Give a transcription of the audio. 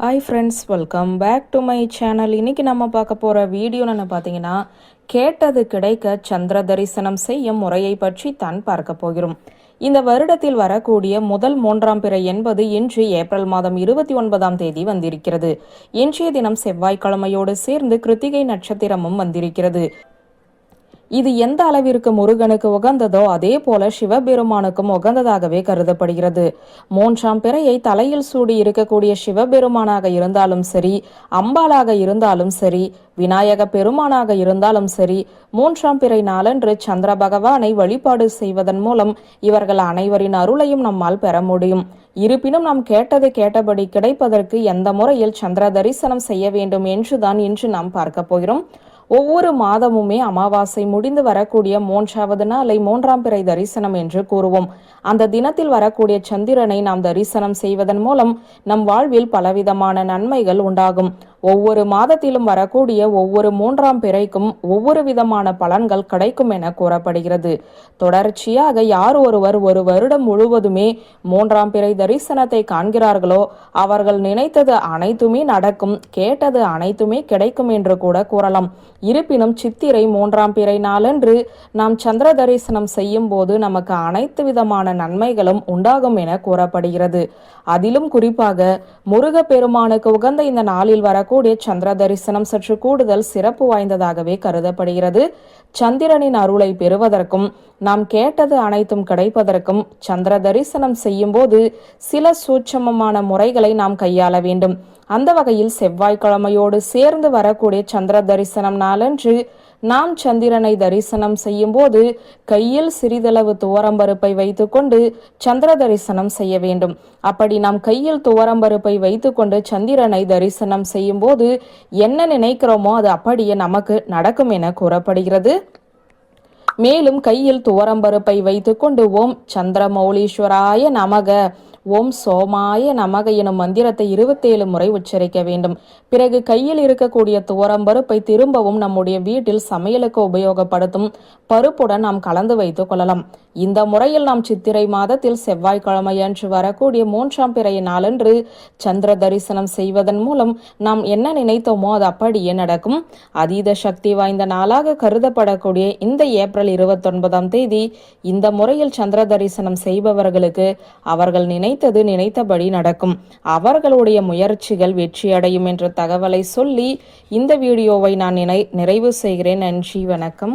Hi friends welcome back to my channel இன்னைக்கு நம்ம பார்க்க போகிற வீடியோன்னு பார்த்தீங்கன்னா கேட்டது கிடைக்க சந்திர தரிசனம் செய்யும் முறையை பற்றி தான் பார்க்க போகிறோம். இந்த வருடத்தில் வரக்கூடிய முதல் மூன்றாம் பிறை என்பது இன்று ஏப்ரல் மாதம் இருபத்தி ஒன்பதாம் தேதி வந்திருக்கிறது. இன்றைய தினம் செவ்வாய்க்கிழமையோடு சேர்ந்து கிருத்திகை நட்சத்திரமும் வந்திருக்கிறது. இது எந்த அளவிற்கு முருகனுக்கு உகந்ததோ அதே போல சிவபெருமானுக்கும் உகந்ததாகவே கருதப்படுகிறது. மூன்றாம் பிறையை தலையில் சூடி இருக்கக்கூடிய சிவபெருமானாக இருந்தாலும் சரி அம்பாளாக இருந்தாலும் சரி விநாயக பெருமானாக இருந்தாலும் சரி மூன்றாம் பிறை நாளன்று சந்திர பகவானை வழிபாடு செய்வதன் மூலம் இவர்கள் அனைவரின் அருளையும் நம்மால் பெற முடியும். இருப்பினும் நாம் கேட்டது கேட்டபடி கிடைப்பதற்கு எந்த முறையில் சந்திர தரிசனம் செய்ய வேண்டும் என்றுதான் இன்று நாம் பார்க்க போகிறோம். ஒவ்வொரு மாதமுமே அமாவாசை முடிந்து வரக்கூடிய மூன்றாவது நாளை மூன்றாம் பிறை தரிசனம் என்று கூறுவோம். அந்த தினத்தில் வரக்கூடிய சந்திரனை நாம் தரிசனம் செய்வதன் மூலம் நம் வாழ்வில் பலவிதமான நன்மைகள் உண்டாகும். ஒவ்வொரு மாதத்திலும் வரக்கூடிய ஒவ்வொரு மூன்றாம் பிறைக்கும் ஒவ்வொரு விதமான பலன்கள் கிடைக்கும் என கூறப்படுகிறது. தொடர்ச்சியாக யார் ஒருவர் ஒரு வருடம் முழுவதுமே மூன்றாம் பிறை தரிசனத்தை காண்கிறார்களோ அவர்கள் நினைத்தது அனைத்துமே நடக்கும் கேட்டது அனைத்துமே கிடைக்கும் என்று கூட கூறலாம். இருப்பினும் சித்திரை மூன்றாம் பிறை நாளன்று நாம் சந்திர தரிசனம் செய்யும் போது நமக்கு அனைத்து விதமான நன்மைகளும் உண்டாகும் என கூறப்படுகிறது. அதிலும் குறிப்பாக முருகப்பெருமானுக்கு உகந்த இந்த நாளில் வர வரக்கூடிய சந்திர தரிசனம் சற்று கூடுதல் சிறப்பு வாய்ந்ததாகவே கருதப்படுகிறது. சந்திரனின் அருளை பெறுவதற்கும் நாம் கேட்டது அனைத்தும் கிடைப்பதற்கும் சந்திர தரிசனம் செய்யும் போது சில சூட்சமமான முறைகளை நாம் கையாள வேண்டும். அந்த வகையில் செவ்வாய்க்கிழமையோடு சேர்ந்து வரக்கூடிய சந்திர தரிசனம் நாளன்று நாம் சந்திரனை தரிசனம் செய்யும்போது கையில் சிறிதளவு துவரம்பருப்பை வைத்துக்கொண்டு சந்திர தரிசனம் செய்ய வேண்டும். அப்படி நாம் கையில் துவரம்பருப்பை வைத்துக்கொண்டு சந்திரனை தரிசனம் செய்யும்போது என்ன நினைக்கிறோமோ அது அப்படியே நமக்கு நடக்கும் என கூறப்படுகிறது. மேலும் கையில் துவரம்பருப்பை வைத்துக்கொண்டு ஓம் சந்திரமௌலீஸ்வராய நமக. ஓம் சோமாய நமக எனும் மந்திரத்தை இருபத்தேழு முறை உச்சரிக்க வேண்டும். பிறகு கையில் இருக்கக்கூடிய துவரம் பருப்பை திரும்பவும் நம்முடைய வீட்டில் சமையலுக்கு உபயோகப்படுத்தும் பருப்புடன் நாம் கலந்து வைத்துக் கொள்ளலாம். இந்த முறையில் நாம் சித்திரை மாதத்தில் செவ்வாய்க்கிழமையன்று வரக்கூடிய மூன்றாம் பிறைய நாளன்று சந்திர தரிசனம் செய்வதன் மூலம் நாம் என்ன நினைத்தோமோ அது அப்படியே நடக்கும். அதீத சக்தி வாய்ந்த நாளாக கருதப்படக்கூடிய இந்த ஏப்ரல் இருபத்தொன்பதாம் தேதி இந்த முறையில் சந்திர தரிசனம் செய்பவர்களுக்கு அவர்கள் நினை நினைத்தது நினைத்தபடி நடக்கும். அவர்களுடைய முயற்சிகள் வெற்றியடையும் என்ற தகவலை சொல்லி இந்த வீடியோவை நான் நினை நிறைவு செய்கிறேன். நன்றி வணக்கம்.